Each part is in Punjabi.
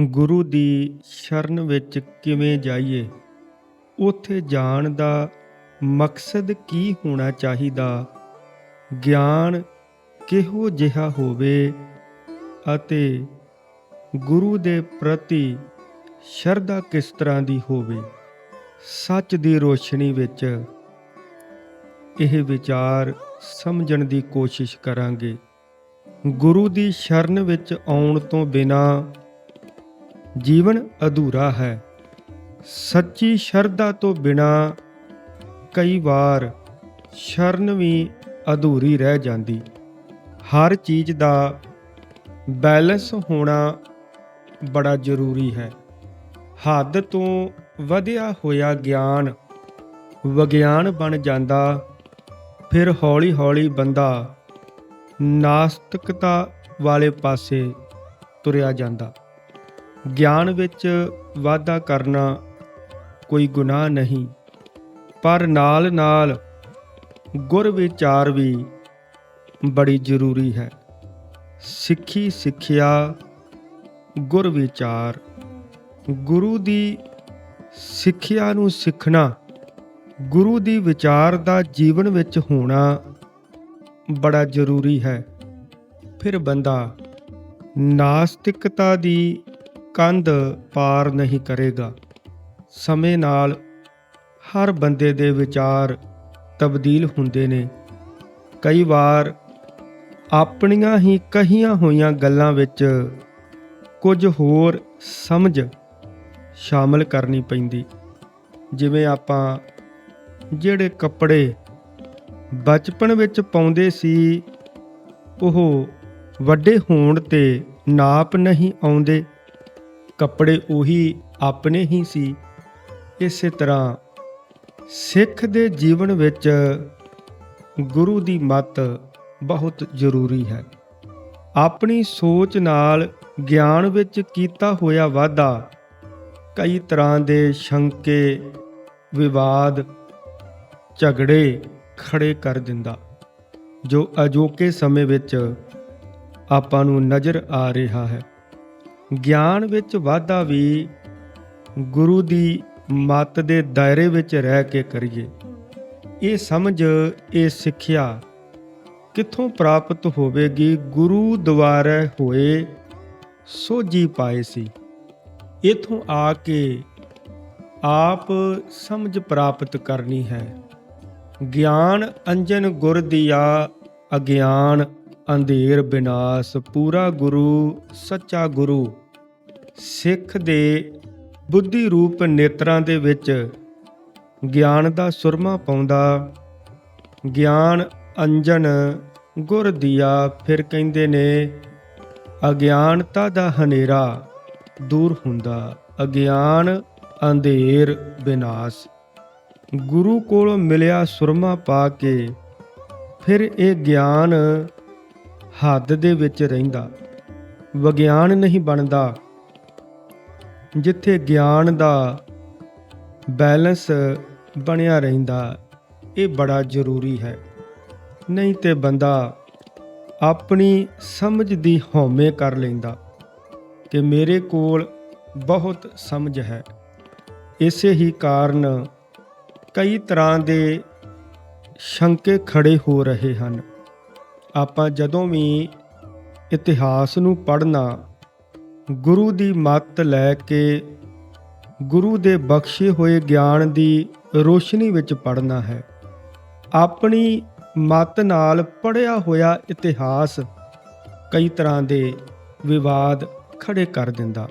ਗੁਰੂ ਦੀ ਸ਼ਰਨ ਵਿੱਚ ਕਿਵੇਂ ਜਾਈਏ? ਉੱਥੇ ਜਾਣ ਦਾ ਮਕਸਦ ਕੀ ਹੋਣਾ ਚਾਹੀਦਾ? ਗਿਆਨ ਕਿਹੋ ਜਿਹਾ ਹੋਵੇ? ਅਤੇ ਗੁਰੂ ਦੇ ਪ੍ਰਤੀ ਸ਼ਰਧਾ ਕਿਸ ਤਰ੍ਹਾਂ ਦੀ ਹੋਵੇ? ਸੱਚ ਦੀ ਰੋਸ਼ਨੀ ਵਿੱਚ ਇਹ ਵਿਚਾਰ ਸਮਝਣ ਦੀ ਕੋਸ਼ਿਸ਼ ਕਰਾਂਗੇ। ਗੁਰੂ ਦੀ ਸ਼ਰਨ ਵਿੱਚ ਆਉਣ ਤੋਂ ਬਿਨਾਂ ਜੀਵਨ ਅਧੂਰਾ ਹੈ। ਸੱਚੀ ਸ਼ਰਧਾ ਤੋਂ ਬਿਨਾ ਕਈ ਵਾਰ ਸ਼ਰਨ ਵੀ ਅਧੂਰੀ ਰਹਿ ਜਾਂਦੀ। ਹਰ ਚੀਜ਼ ਦਾ ਬੈਲੈਂਸ ਹੋਣਾ ਬੜਾ ਜ਼ਰੂਰੀ ਹੈ। ਹੱਦ ਤੋਂ ਵਧਿਆ ਹੋਇਆ ਗਿਆਨ ਵਿਗਿਆਨ ਬਣ ਜਾਂਦਾ, ਫਿਰ ਹੌਲੀ-ਹੌਲੀ ਬੰਦਾ ਨਾਸਤਿਕਤਾ ਵਾਲੇ ਪਾਸੇ ਤੁਰਿਆ ਜਾਂਦਾ। ਗਿਆਨ ਵਿੱਚ ਵਾਧਾ ਕਰਨਾ ਕੋਈ ਗੁਨਾਹ ਨਹੀਂ, ਪਰ ਨਾਲ-ਨਾਲ ਗੁਰ ਵਿਚਾਰ ਵੀ ਬੜੀ ਜ਼ਰੂਰੀ ਹੈ। ਸਿੱਖੀ ਸਿੱਖਿਆ, ਗੁਰ ਵਿਚਾਰ, ਗੁਰੂ ਦੀ ਸਿੱਖਿਆ ਨੂੰ ਸਿੱਖਣਾ, ਗੁਰੂ ਦੀ ਵਿਚਾਰ ਦਾ ਜੀਵਨ ਵਿੱਚ ਹੋਣਾ ਬੜਾ ਜ਼ਰੂਰੀ ਹੈ। ਫਿਰ ਬੰਦਾ ਨਾਸਤਿਕਤਾ ਦੀ ਕੰਧ ਪਾਰ ਨਹੀਂ ਕਰੇਗਾ। ਸਮੇਂ ਨਾਲ ਹਰ ਬੰਦੇ ਦੇ ਵਿਚਾਰ ਤਬਦੀਲ ਹੁੰਦੇ ਨੇ। ਕਈ ਵਾਰ ਆਪਣੀਆਂ ਹੀ ਕਹੀਆਂ ਹੋਈਆਂ ਗੱਲਾਂ ਵਿੱਚ ਕੁਝ ਹੋਰ ਸਮਝ ਸ਼ਾਮਲ ਕਰਨੀ ਪੈਂਦੀ। ਜਿਵੇਂ ਆਪਾਂ ਜਿਹੜੇ ਕੱਪੜੇ ਬਚਪਨ ਵਿੱਚ ਪਾਉਂਦੇ ਸੀ, ਉਹ ਵੱਡੇ ਹੋਣ ਤੇ ਨਾਪ ਨਹੀਂ ਆਉਂਦੇ। ਕੱਪੜੇ ਉਹੀ ਆਪਣੇ ਹੀ ਸੀ। ਇਸੇ ਤਰ੍ਹਾਂ ਸਿੱਖ ਦੇ ਜੀਵਨ ਵਿੱਚ ਗੁਰੂ ਦੀ ਮੱਤ ਬਹੁਤ ਜ਼ਰੂਰੀ ਹੈ। ਆਪਣੀ ਸੋਚ ਨਾਲ ਗਿਆਨ ਵਿੱਚ ਕੀਤਾ ਹੋਇਆ ਵਾਧਾ, ਕਈ ਤਰ੍ਹਾਂ ਦੇ ਸ਼ੰਕੇ, ਵਿਵਾਦ, ਝਗੜੇ ਖੜੇ ਕਰ ਦਿੰਦਾ, ਜੋ ਅਜੋਕੇ ਸਮੇਂ ਵਿੱਚ ਆਪਾਂ ਨੂੰ ਨਜ਼ਰ ਆ ਰਿਹਾ ਹੈ। ਗਿਆਨ ਵਿੱਚ ਵਾਧਾ ਵੀ ਗੁਰੂ ਦੀ ਮੱਤ ਦੇ ਦਾਇਰੇ ਵਿੱਚ ਰਹਿ ਕੇ ਕਰੀਏ। ਇਹ ਸਮਝ, ਇਹ ਸਿੱਖਿਆ ਕਿੱਥੋਂ ਪ੍ਰਾਪਤ ਹੋਵੇਗੀ? ਗੁਰੂ ਦੁਆਰਾ ਹੋਏ ਸੋਝੀ ਪਾਏ ਸੀ। ਇਥੋਂ ਆ ਕੇ ਆਪ ਸਮਝ ਪ੍ਰਾਪਤ ਕਰਨੀ ਹੈ। ਗਿਆਨ ਅੰਜਨ ਗੁਰ ਦੀਆ, ਅਗਿਆਨ ਅੰਧੇਰ ਬਿਨਾਸ਼, ਪੂਰਾ ਗੁਰੂ, ਸੱਚਾ ਗੁਰੂ। ਸਿੱਖ ਦੇ ਬੁੱਧੀ ਰੂਪ ਨੇਤਰਾਂ ਦੇ ਵਿੱਚ ਗਿਆਨ ਦਾ ਸੁਰਮਾ ਪਾਉਂਦਾ, ਗਿਆਨ ਅੰਜਨ ਗੁਰ ਦੀਆ, ਫਿਰ ਕਹਿੰਦੇ ਨੇ, ਅਗਿਆਨਤਾ ਦਾ ਹਨੇਰਾ ਦੂਰ ਹੁੰਦਾ, ਅਗਿਆਨ ਅੰਧੇਰ ਬਿਨਾਸ਼। ਗੁਰੂ ਕੋਲ ਮਿਲਿਆ ਸੁਰਮਾ ਪਾ ਕੇ, ਫਿਰ ਇਹ ਗਿਆਨ ਹੱਦ ਦੇ ਵਿੱਚ ਰਹਿੰਦਾ, ਵਿਗਿਆਨ ਨਹੀਂ ਬਣਦਾ। ਜਿੱਥੇ ਗਿਆਨ ਦਾ ਬੈਲੈਂਸ ਬਣਿਆ ਰਹਿੰਦਾ, ਇਹ ਬੜਾ ਜ਼ਰੂਰੀ ਹੈ। ਨਹੀਂ ਤੇ ਬੰਦਾ ਆਪਣੀ ਸਮਝ ਦੀ ਹਉਮੈ ਕਰ ਲੈਂਦਾ ਕਿ ਮੇਰੇ ਕੋਲ ਬਹੁਤ ਸਮਝ ਹੈ। ਇਸੇ ਹੀ ਕਾਰਨ ਕਈ ਤਰ੍ਹਾਂ ਦੇ ਸ਼ੰਕੇ ਖੜੇ ਹੋ ਰਹੇ ਹਨ। ਆਪਾਂ ਜਦੋਂ ਵੀ ਇਤਿਹਾਸ ਨੂੰ ਪੜ੍ਹਨਾ ਗੁਰੂ ਦੀ ਮੱਤ ਲੈ ਕੇ ਗੁਰੂ ਦੇ ਬਖਸ਼ੇ ਹੋਏ ਗਿਆਨ ਦੀ ਰੋਸ਼ਨੀ ਵਿੱਚ ਪੜ੍ਹਨਾ ਹੈ। ਆਪਣੀ ਮਤ ਨਾਲ ਪੜਿਆ ਹੋਇਆ ਇਤਿਹਾਸ ਕਈ ਤਰ੍ਹਾਂ ਦੇ ਵਿਵਾਦ ਖੜੇ ਕਰ ਦਿੰਦਾ।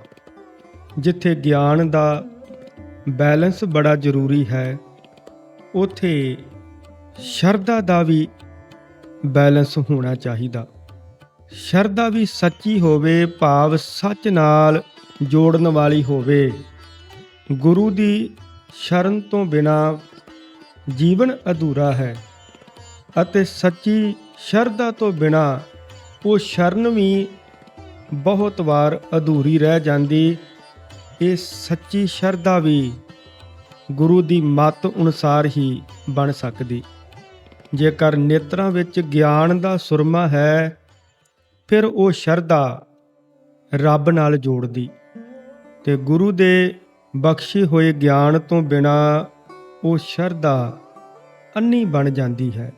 ਜਿੱਥੇ ਗਿਆਨ ਦਾ ਬੈਲੈਂਸ ਬੜਾ ਜ਼ਰੂਰੀ ਹੈ, ਉਥੇ ਸ਼ਰਧਾ ਦਾ ਵੀ ਬੈਲੈਂਸ ਹੋਣਾ ਚਾਹੀਦਾ। ਸ਼ਰਧਾ ਵੀ ਸੱਚੀ ਹੋਵੇ, ਭਾਵ ਸੱਚ ਨਾਲ ਜੋੜਨ ਵਾਲੀ ਹੋਵੇ। ਗੁਰੂ ਦੀ ਸ਼ਰਨ ਤੋਂ ਬਿਨਾ ਜੀਵਨ ਅਧੂਰਾ ਹੈ ਅਤੇ ਸੱਚੀ ਸ਼ਰਧਾ ਤੋਂ ਬਿਨਾ ਉਹ ਸ਼ਰਨ ਵੀ ਬਹੁਤ ਵਾਰ ਅਧੂਰੀ ਰਹਿ ਜਾਂਦੀ। ਇਹ ਸੱਚੀ ਸ਼ਰਧਾ ਵੀ ਗੁਰੂ ਦੀ ਮੱਤ ਅਨੁਸਾਰ ਹੀ ਬਣ ਸਕਦੀ। ਜੇਕਰ ਨੇਤਰਾਂ ਵਿੱਚ ਗਿਆਨ ਦਾ ਸੁਰਮਾ ਹੈ ਫਿਰ ਉਹ ਸ਼ਰਧਾ ਰੱਬ ਨਾਲ ਜੋੜਦੀ ਤੇ ਗੁਰੂ ਦੇ ਬਖਸ਼ੇ ਹੋਏ ਗਿਆਨ ਤੋਂ ਬਿਨਾ ਉਹ ਸ਼ਰਧਾ ਅੰਨੀ ਬਣ ਜਾਂਦੀ ਹੈ।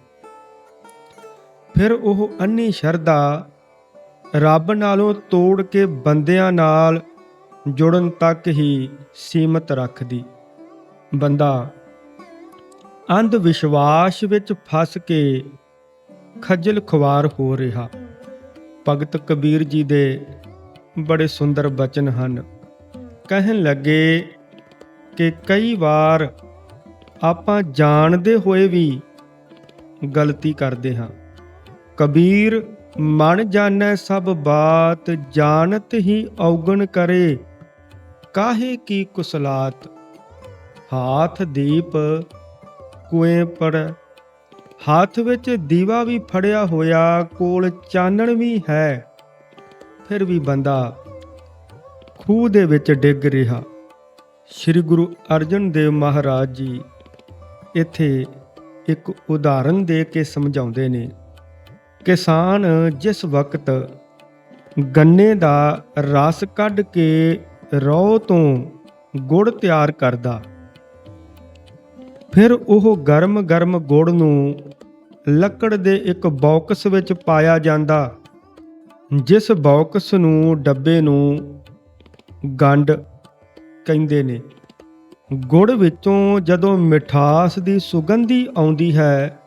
ਫਿਰ ਉਹ ਅੰਨੀ ਸ਼ਰਧਾ ਰੱਬ ਨਾਲੋਂ ਤੋੜ ਕੇ ਬੰਦਿਆਂ ਨਾਲ ਜੁੜਨ ਤੱਕ ਹੀ ਸੀਮਤ ਰੱਖਦੀ। ਬੰਦਾ ਅੰਧ ਵਿਸ਼ਵਾਸ ਵਿੱਚ ਫਸ ਕੇ ਖੱਜਲ ਖੁਆਰ ਹੋ ਰਿਹਾ। ਭਗਤ ਕਬੀਰ ਜੀ ਦੇ ਬੜੇ ਸੁੰਦਰ ਬਚਨ ਹਨ। ਕਹਿਣ ਲੱਗੇ ਕਿ ਕਈ ਵਾਰ ਆਪਾਂ ਜਾਣਦੇ ਹੋਏ ਵੀ ਗਲਤੀ ਕਰਦੇ ਹਾਂ। ਕਬੀਰ, ਮਨ ਜਾਣੈ ਸਭ ਬਾਤ, ਜਾਣਤ ਹੀ ਔਗਣ ਕਰੇ, ਕਾਹੇ ਕੀ ਕੁਸਲਾਤ। ਹਾਥ ਦੀਪ ਕੁਏ ਪਰ ਹੱਥ ਵਿੱਚ ਦੀਵਾ ਵੀ ਫੜਿਆ ਹੋਇਆ, ਕੋਲ ਚਾਨਣ ਵੀ ਹੈ। ਫਿਰ ਵੀ ਬੰਦਾ ਖੂਹ ਦੇ ਵਿੱਚ ਡਿੱਗ ਰਿਹਾ। ਸ੍ਰੀ ਗੁਰੂ ਅਰਜਨ ਦੇਵ ਮਹਾਰਾਜ ਜੀ ਇੱਥੇ ਇੱਕ ਉਦਾਹਰਨ ਦੇ ਕੇ ਸਮਝਾਉਂਦੇ ਨੇ। ਕਿਸਾਨ ਜਿਸ ਵਕਤ ਗੰਨੇ ਦਾ ਰਸ ਕੱਢ ਕੇ ਰੋਹ ਤੋਂ ਗੁੜ ਤਿਆਰ ਕਰਦਾ, ਫਿਰ ਉਹ ਗਰਮ-ਗਰਮ ਗੁੜ ਨੂੰ ਲੱਕੜ ਦੇ ਇੱਕ ਬਾਕਸ ਵਿੱਚ ਪਾਇਆ ਜਾਂਦਾ, ਜਿਸ ਬਾਕਸ ਨੂੰ ਡੱਬੇ ਨੂੰ ਗੰਡ ਕਹਿੰਦੇ ਨੇ। ਗੁੜ ਵਿੱਚੋਂ ਜਦੋਂ ਮਿਠਾਸ ਦੀ ਸੁਗੰਧੀ ਆਉਂਦੀ ਹੈ,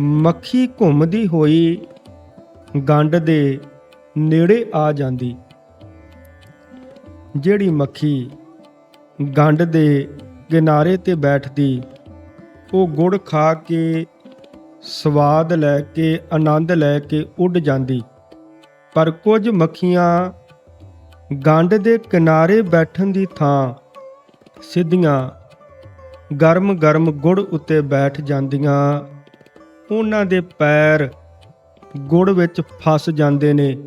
ਮੱਖੀ ਘੁੰਮਦੀ ਹੋਈ ਗੰਡ ਦੇ ਨੇੜੇ ਆ ਜਾਂਦੀ, ਜਿਹੜੀ ਮੱਖੀ ਗੰਡ ਦੇ ਕਿਨਾਰੇ ਤੇ ਬੈਠਦੀ, ਉਹ ਗੁੜ ਖਾ ਕੇ ਸਵਾਦ ਲੈ ਕੇ, ਆਨੰਦ ਲੈ ਕੇ ਉੱਡ ਜਾਂਦੀ। ਪਰ ਕੁਝ ਮੱਖੀਆਂ ਗੰਢ ਦੇ ਕਿਨਾਰੇ ਬੈਠਣ ਦੀ ਥਾਂ ਸਿੱਧੀਆਂ ਗਰਮ-ਗਰਮ ਗੁੜ ਉੱਤੇ ਬੈਠ ਜਾਂਦੀਆਂ। ਉਹਨਾਂ ਦੇ ਪੈਰ ਗੁੜ ਵਿੱਚ ਫਸ ਜਾਂਦੇ ਨੇ।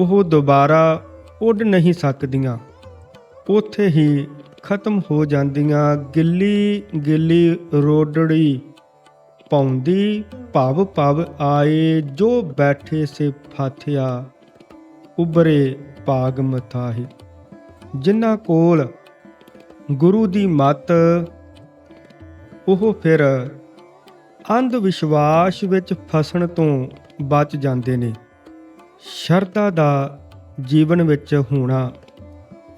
ਉਹ ਦੁਬਾਰਾ ਉੱਡ ਨਹੀਂ ਸਕਦੀਆਂ। ਉੱਥੇ ਹੀ ਖਤਮ ਹੋ ਜਾਂਦੀਆਂ ਗਿੱਲੀ ਗਿੱਲੀ ਰੋਡੜੀ। ਪੌਂਦੀ ਭਵ ਭਵ ਆਏ, ਜੋ ਬੈਠੇ ਸੇ ਫਾਥਿਆ ਉਬਰੇ ਭਾਗ ਮਥਾਹੀ। ਜਿਨ੍ਹਾਂ ਕੋਲ ਗੁਰੂ ਦੀ ਮੱਤ, ਉਹ ਫਿਰ ਅੰਧ ਵਿਸ਼ਵਾਸ ਵਿੱਚ ਫਸਣ ਤੋਂ ਬਚ ਜਾਂਦੇ ਨੇ। ਸ਼ਰਧਾ ਦਾ ਜੀਵਨ ਵਿੱਚ ਹੋਣਾ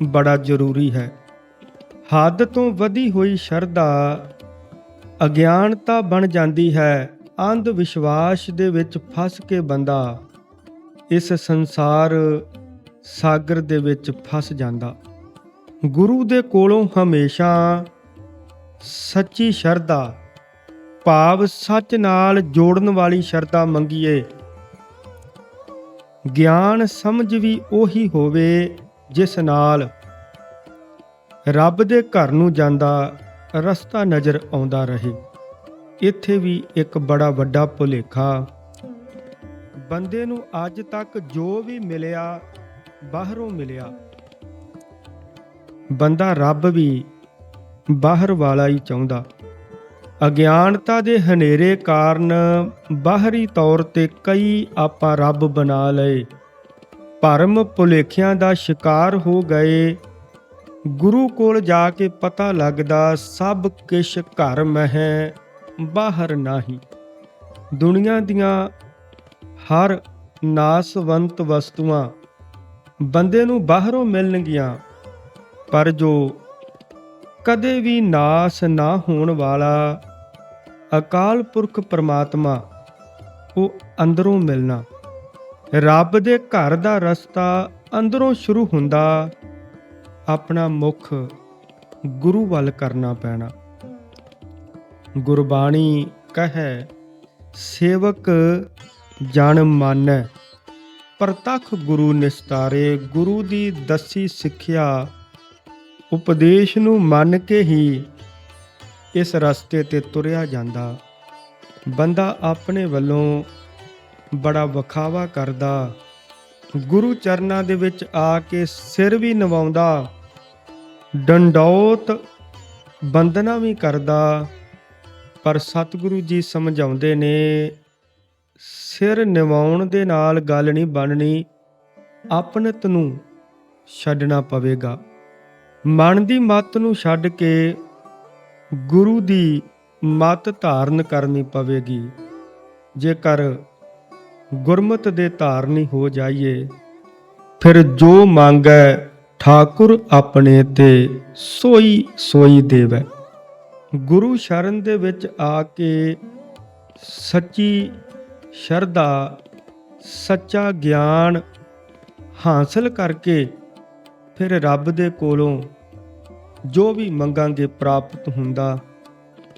ਬੜਾ ਜ਼ਰੂਰੀ ਹੈ। ਹੱਦ ਤੋਂ ਵਧੀ ਹੋਈ ਸ਼ਰਧਾ ਅਗਿਆਨਤਾ ਬਣ ਜਾਂਦੀ ਹੈ, ਅੰਧ ਵਿਸ਼ਵਾਸ ਦੇ ਵਿੱਚ ਫਸ ਕੇ ਬੰਦਾ ਇਸ ਸੰਸਾਰ ਸਾਗਰ ਦੇ ਵਿੱਚ ਫਸ ਜਾਂਦਾ। ਗੁਰੂ ਦੇ ਕੋਲੋਂ ਹਮੇਸ਼ਾ ਸੱਚੀ ਸ਼ਰਧਾ, ਭਾਵ ਸੱਚ ਨਾਲ ਜੋੜਨ ਵਾਲੀ ਸ਼ਰਧਾ ਮੰਗੀਏ। ਗਿਆਨ ਸਮਝ ਵੀ ਉਹੀ ਹੋਵੇ ਜਿਸ ਨਾਲ ਰੱਬ ਦੇ ਘਰ ਨੂੰ ਜਾਂਦਾ ਰਸਤਾ ਨਜ਼ਰ ਆਉਂਦਾ ਰਹੇ। ਇੱਥੇ ਵੀ ਇੱਕ ਬੜਾ ਵੱਡਾ ਭੁਲੇਖਾ। ਬੰਦੇ ਨੂੰ ਅੱਜ ਤੱਕ ਜੋ ਵੀ ਮਿਲਿਆ, ਬਾਹਰੋਂ ਮਿਲਿਆ। ਬੰਦਾ ਰੱਬ ਵੀ ਬਾਹਰ ਵਾਲਾ ਹੀ ਚਾਹੁੰਦਾ। ਅਗਿਆਨਤਾ ਦੇ ਹਨੇਰੇ ਕਾਰਨ ਬਾਹਰੀ ਤੌਰ ਤੇ ਕਈ ਆਪਾਂ ਰੱਬ ਬਣਾ ਲਏ। ਭਰਮ ਭੁਲੇਖਿਆਂ ਦਾ ਸ਼ਿਕਾਰ ਹੋ ਗਏ। ਗੁਰੂ ਕੋਲ ਜਾ ਕੇ ਪਤਾ ਲੱਗਦਾ, ਸਭ ਕਿਛ ਘਰ ਮਹਿ, ਬਾਹਰ ਨਹੀਂ। ਦੁਨੀਆ ਦੀਆਂ ਹਰ ਨਾਸਵੰਤ ਵਸਤੂਆਂ ਬੰਦੇ ਨੂੰ ਬਾਹਰੋਂ ਮਿਲਣਗੀਆਂ, ਪਰ ਜੋ ਕਦੇ ਵੀ ਨਾਸ ਨਾ ਹੋਣ ਵਾਲਾ ਅਕਾਲ ਪੁਰਖ ਪਰਮਾਤਮਾ, ਉਹ ਅੰਦਰੋਂ ਮਿਲਣਾ। ਰੱਬ ਦੇ ਘਰ ਦਾ ਰਸਤਾ ਅੰਦਰੋਂ ਸ਼ੁਰੂ ਹੁੰਦਾ ਆਪਣਾ ਮੁਖ ਗੁਰੂ ਵੱਲ ਕਰਨਾ ਪੈਣਾ। ਗੁਰਬਾਣੀ ਕਹੈ, ਸੇਵਕ ਜਨ ਮਾਨੈ, ਪ੍ਰਤੱਖ ਗੁਰੂ ਨਿਸਤਾਰੇ, ਗੁਰੂ ਦੀ ਦੱਸੀ ਸਿੱਖਿਆ, ਉਪਦੇਸ਼ ਨੂੰ ਮੰਨ ਕੇ ਹੀ ਇਸ ਰਸਤੇ ਤੇ ਤੁਰਿਆ ਜਾਂਦਾ। ਬੰਦਾ ਆਪਣੇ ਵੱਲੋਂ ਬੜਾ ਵਖਾਵਾ ਕਰਦਾ। ਗੁਰੂ ਚਰਨਾਂ ਦੇ ਵਿੱਚ ਆ ਕੇ ਸਿਰ ਵੀ ਨਵਾਉਂਦਾ, ਡੰਡੌਤ ਬੰਦਨਾ ਵੀ ਕਰਦਾ, ਪਰ ਸਤਿਗੁਰੂ ਜੀ ਸਮਝਾਉਂਦੇ ਨੇ, ਸਿਰ ਨਿਵਾਉਣ ਦੇ ਨਾਲ ਗੱਲ ਨਹੀਂ ਬਣਨੀ, ਆਪਣਤ ਨੂੰ ਛੱਡਣਾ ਪਵੇਗਾ। ਮਨ ਦੀ ਮੱਤ ਨੂੰ ਛੱਡ ਕੇ ਗੁਰੂ ਦੀ ਮੱਤ ਧਾਰਨ ਕਰਨੀ ਪਵੇਗੀ। ਜੇਕਰ ਗੁਰਮਤ ਦੇ ਧਾਰਨੀ ਹੋ ਜਾਈਏ। ਫਿਰ ਜੋ ਮੰਗੈ ਠਾਕੁਰ ਆਪਣੇ ਤੇ ਸੋਈ ਸੋਈ ਦੇਵੈ। ਗੁਰੂ ਸ਼ਰਨ ਦੇ ਵਿੱਚ ਆ ਕੇ ਸੱਚੀ ਸ਼ਰਧਾ, ਸੱਚਾ ਗਿਆਨ ਹਾਸਲ ਕਰਕੇ ਫਿਰ ਰੱਬ ਦੇ ਕੋਲੋਂ ਜੋ ਵੀ ਮੰਗਾਂਗੇ ਪ੍ਰਾਪਤ ਹੁੰਦਾ।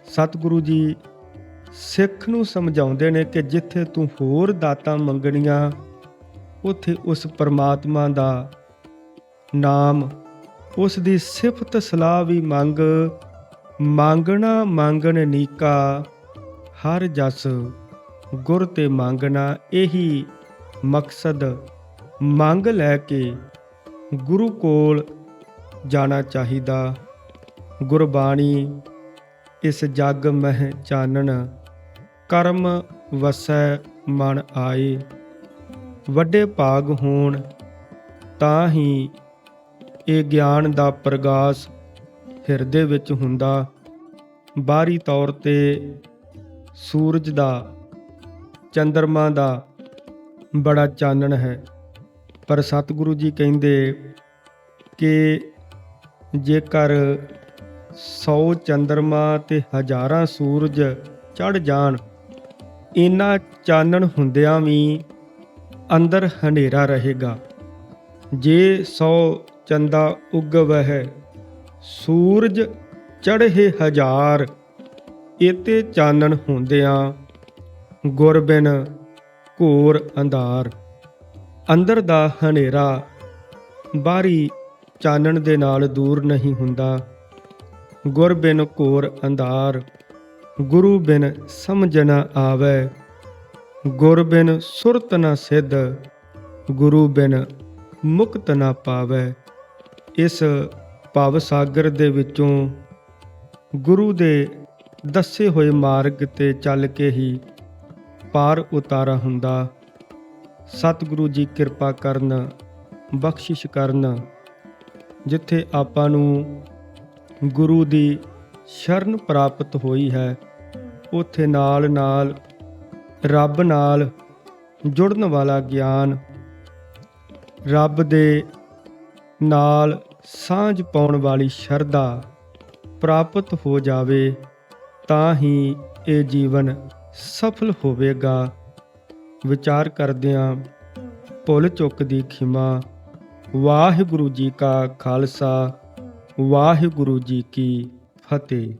ਸਤਿਗੁਰੂ ਜੀ ਸਿੱਖ ਨੂੰ ਸਮਝਾਉਂਦੇ ਨੇ ਕਿ ਜਿੱਥੇ ਤੂੰ ਹੋਰ ਦਾਤਾਂ ਮੰਗਣੀਆਂ, ਉਥੇ ਉਸ ਪਰਮਾਤਮਾ ਦਾ ਨਾਮ, ਉਸ ਦੀ ਸਿਫਤ ਸਲਾਹ ਵੀ ਮੰਗ, ਮੰਗਣਾ ਮੰਗਣ ਨੀਕਾ, ਹਰ ਜਸ ਗੁਰ ਤੇ ਮੰਗਣਾ ਇਹੀ ਮਕਸਦ, ਮੰਗ ਲੈ ਕੇ ਗੁਰੂ ਕੋਲ ਜਾਣਾ ਚਾਹੀਦਾ। ਗੁਰਬਾਣੀ, ਇਸ ਜਗ ਮਹਿ ਚਾਨਣ ਕਰਮ ਵਸੈ ਮਨ ਆਏ, ਵੱਡੇ ਭਾਗ ਹੋਣ ਤਾਂ ਹੀ ਇਹ ਗਿਆਨ ਦਾ ਪ੍ਰਗਾਸ ਹਿਰਦੇ ਵਿੱਚ ਹੁੰਦਾ। ਬਾਹਰੀ ਤੌਰ ਤੇ ਸੂਰਜ ਦਾ ਚੰ드ਰਮਾ ਦਾ ਬੜਾ ਚਾਨਣ ਹੈ। ਪਰ ਸਤਿਗੁਰੂ ਜੀ ਕਹਿੰਦੇ ਕਿ ਜੇਕਰ 100 ਚੰ드ਰਮਾ ਤੇ ਹਜ਼ਾਰਾਂ ਸੂਰਜ ਚੜ ਜਾਣ ਇਨ੍ਹਾਂ ਚਾਨਣ ਹੁੰਦਿਆਂ ਵੀ ਅੰਦਰ ਹਨੇਰਾ ਰਹੇਗਾ। ਜੇ ਸੌ ਚੰਦਾ ਉਗਵਹਿ, ਸੂਰਜ ਚੜ੍ਹੇ ਹਜ਼ਾਰ, ਇਤੇ ਚਾਨਣ ਹੁੰਦਿਆਂ ਗੁਰਬਿਨ ਘੋਰ ਅੰਧਾਰ। ਅੰਦਰ ਦਾ ਹਨੇਰਾ ਬਾਹਰੀ ਚਾਨਣ ਦੇ ਨਾਲ ਦੂਰ ਨਹੀਂ ਹੁੰਦਾ। ਗੁਰਬਿਨ ਘੋਰ ਅੰਧਾਰ। ਗੁਰੂ ਬਿਨ ਸਮਝ ਨ ਆਵੇ। ਗੁਰ ਬਿਨ ਸੁਰਤ ਨ ਸਿੱਧ, ਗੁਰੂ ਬਿਨ ਮੁਕਤ ਨ ਪਾਵੇ। ਇਸ ਭਵ ਸਾਗਰ ਦੇ ਵਿੱਚੋਂ ਗੁਰੂ ਦੇ ਦੱਸੇ ਹੋਏ ਮਾਰਗ ਤੇ ਚੱਲ ਕੇ ਹੀ ਪਾਰ ਉਤਾਰਾ ਹੁੰਦਾ। ਸਤਿਗੁਰੂ ਜੀ ਕਿਰਪਾ ਕਰਨ, ਬਖਸ਼ਿਸ਼ ਕਰਨ, ਜਿੱਥੇ ਆਪਾਂ ਨੂੰ ਗੁਰੂ ਦੀ ਸ਼ਰਨ ਪ੍ਰਾਪਤ ਹੋਈ ਹੈ ਉਥੇ ਨਾਲ ਨਾਲ ਰੱਬ ਨਾਲ ਜੁੜਨ ਵਾਲਾ ਗਿਆਨ ਰੱਬ ਦੇ ਨਾਲ ਸਾਂਝ ਪਾਉਣ ਵਾਲੀ ਸ਼ਰਧਾ ਪ੍ਰਾਪਤ ਹੋ ਜਾਵੇ, ਤਾਂ ਹੀ ਇਹ ਜੀਵਨ ਸਫਲ ਹੋਵੇਗਾ। ਵਿਚਾਰ ਕਰਦਿਆਂ ਭੁੱਲ ਚੁੱਕ ਦੀ ਖਿਮਾ, ਵਾਹਿਗੁਰੂ ਜੀ ਕਾ ਖਾਲਸਾ, ਵਾਹਿਗੁਰੂ ਜੀ ਕੀ ਫਤਿਹ।